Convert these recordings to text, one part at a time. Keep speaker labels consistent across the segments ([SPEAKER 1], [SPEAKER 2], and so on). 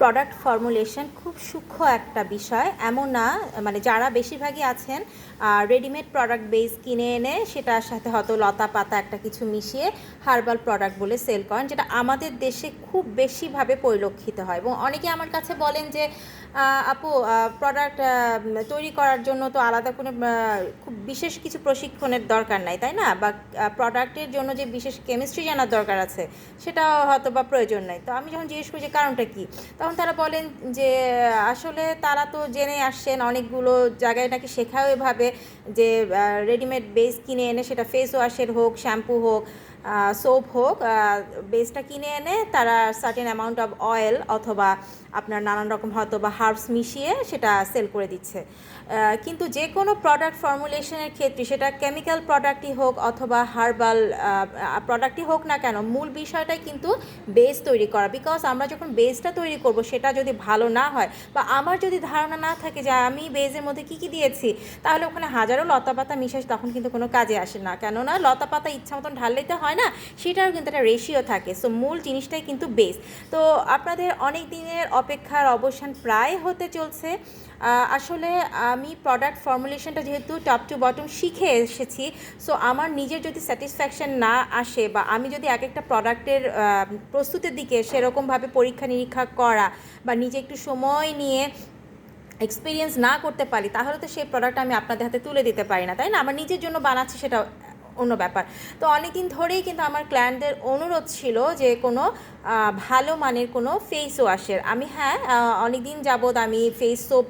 [SPEAKER 1] Product formulation খুব সূক্ষ্ম একটা বিষয়, এমন না মানে যারা বেশিরভাগই আছেন রেডিমেড প্রোডাক্ট বেস কিনে এনে সেটার সাথে হয়তো লতা পাতা একটা কিছু মিশিয়ে হার্বাল প্রোডাক্ট বলে সেল করেন, যেটা আমাদের দেশে খুব বেশিভাবে পরিলক্ষিত হয়। এবং অনেকে আমার কাছে বলেন যে আপু প্রোডাক্ট তৈরি করার জন্য তো আলাদা কোনো খুব বিশেষ কিছু প্রশিক্ষণের দরকার নাই, তাই না? বা প্রোডাক্টের জন্য যে বিশেষ কেমিস্ট্রি জানার দরকার আছে সেটা হয়তো বা প্রয়োজন নাই। তো আমি যখন জিজ্ঞেস করি যে কারণটা কি, তখন তারা বলেন যে, আসলে তারা তো জেনে আসছেন অনেকগুলো জায়গায় নাকি শেখাও এভাবে যে রেডিমেড বেস কিনে এনে সেটা ফেস ওয়াশের হোক শ্যাম্পু হোক সোপ হোক বেসটা কিনে এনে তারা সার্টেন অ্যামাউন্ট অফ অয়েল অথবা আপনার নানান রকম হয়তো বা হার্বস মিশিয়ে সেটা সেল করে দিচ্ছে। কিন্তু যে কোনো প্রোডাক্ট ফর্মুলেশনের ক্ষেত্রে সেটা কেমিক্যাল প্রোডাক্টই হোক অথবা হার্বাল প্রোডাক্টই হোক না কেন, মূল বিষয়টাই কিন্তু বেস তৈরি করা। বিকজ আমরা যখন বেসটা তৈরি করব, সেটা যদি ভালো না হয় বা আমার যদি ধারণা না থাকে যে আমি বেজের মধ্যে কী কী দিয়েছি, তাহলে ওখানে হাজারো লতা পাতা মিশাই তখন কিন্তু কোনো কাজে আসে না। কেননা লতা পাতা ইচ্ছা মতন ঢাললেই তো হয় না, সেটারও কিন্তু একটা রেশিও থাকে। সো মূল জিনিসটাই কিন্তু বেস তো, আপনাদের অনেক দিনের অপেক্ষার অবসান প্রায় হতে চলছে। আসলে আমি প্রোডাক্ট ফর্মুলেশনটা যেহেতু টপ টু বটম শিখে এসেছি সো আমার নিজের যদি স্যাটিসফ্যাকশন না আসে বা আমি যদি এক একটা প্রোডাক্টের প্রস্তুতির দিকে সেরকমভাবে পরীক্ষা নিরীক্ষা করা বা নিজে একটু সময় নিয়ে এক্সপিরিয়েন্স না করতে পারি, তাহলে তো সেই প্রোডাক্ট আমি আপনাদের হাতে তুলে দিতে পারি না, তাই না? আমার নিজের জন্য বানাচ্ছি সেটা অন্য ব্যাপার। তো অনেক দিন ধরেই কিন্তু আমার ক্লায়েন্টদের অনুরোধ ছিল যে কোনো ভালো মানের কোনো ফেস ওয়াশের আমি হ্যাঁ অনেক দিন যাবৎ আমি ফেস সোপ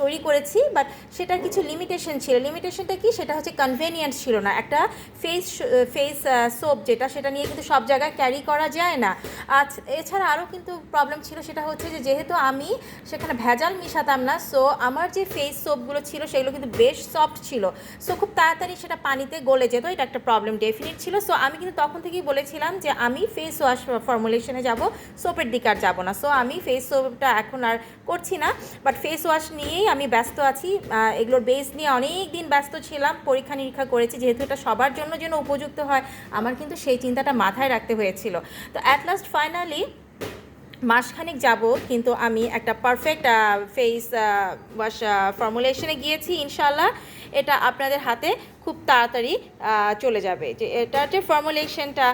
[SPEAKER 1] তৈরি করেছি বাট সেটার কিছু লিমিটেশন ছিল। লিমিটেশনটা কি? সেটা হচ্ছে কনভেনিয়েন্ট ছিল না। একটা ফেস ফেস সোপ যেটা, সেটা নিয়ে কিন্তু সব জায়গায় ক্যারি করা যায় না। আজ, এছাড়া আরও কিন্তু প্রবলেম ছিল, সেটা হচ্ছে যে যেহেতু আমি সেখানে ভেজাল মিশাতাম না সো আমার যে ফেস সোপগুলো ছিল, সেগুলো কিন্তু বেশ সফট ছিল। সো খুব তাড়াতাড়ি সেটা পানিতে গলে যেত। এটা একটা প্রবলেম ডেফিনিট ছিল। সো আমি কিন্তু তখন থেকেই বলেছিলাম যে আমি ফেস ওয়াশ ফর্মুলেশনে যাব সোপের দিকে আর যাব না। সো আমি ফেস সোপটা এখন আর করছি না বাট ফেস ওয়াশ নিয়েই আমি ব্যস্ত আছি। এগুলোর বেস নিয়ে অনেক দিন ব্যস্ত ছিলাম, পরীক্ষা নিরীক্ষা করেছি, যেহেতু এটা সবার জন্য যেন উপযুক্ত হয়, আমার কিন্তু সেই চিন্তাটা মাথায় রাখতে হয়েছিল। তো অ্যাট লাস্ট ফাইনালি মাসখানেক যাব, কিন্তু আমি একটা পারফেক্ট ফেস ওয়াশ ফর্মুলেশনে গিয়েছি ইনশাল্লাহ এটা আপনাদের হাতে খুব তাড়াতাড়ি চলে যাবে। যে এটার যে ফর্মুলেশনটা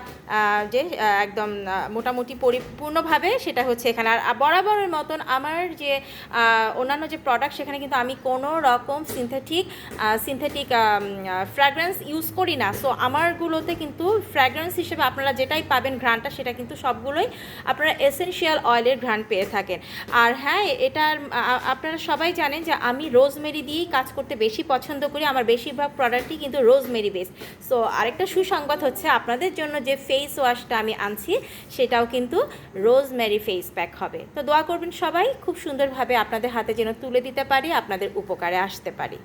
[SPEAKER 1] যে একদম মোটামুটি পরিপূর্ণভাবে সেটা হচ্ছে এখানে। আর বরাবরের মতন আমার যে অন্যান্য যে প্রোডাক্ট সেখানে কিন্তু আমি কোনো রকম সিনথেটিক সিনথেটিক ফ্র্যাগ্রেন্স ইউজ করি না। সো আমারগুলোতে কিন্তু ফ্র্যাগ্রেন্স হিসেবে আপনারা যেটাই পাবেন ঘ্রাণটা, সেটা কিন্তু সবগুলোই আপনারা এসেনশিয়াল অয়েলের ঘ্রাণ পেয়ে থাকেন। আর হ্যাঁ এটার আপনারা সবাই জানেন যে আমি রোজমেরি দিয়েই কাজ করতে বেশি পছন্দ করি। আমার বেশিরভাগ প্রোডাক্টই কিন্তু রোজমেরি বেস সো আরেকটা সুসংবাদ হচ্ছে আপনাদের জন্য যে ফেস ওয়াশটা আমি আনছি, সেটাও কিন্তু রোজমেরি ফেস প্যাক হবে। তো দোয়া করবেন সবাই, খুব সুন্দরভাবে আপনাদের হাতে যেন তুলে দিতে পারি, আপনাদের উপকারে আসতে পারি।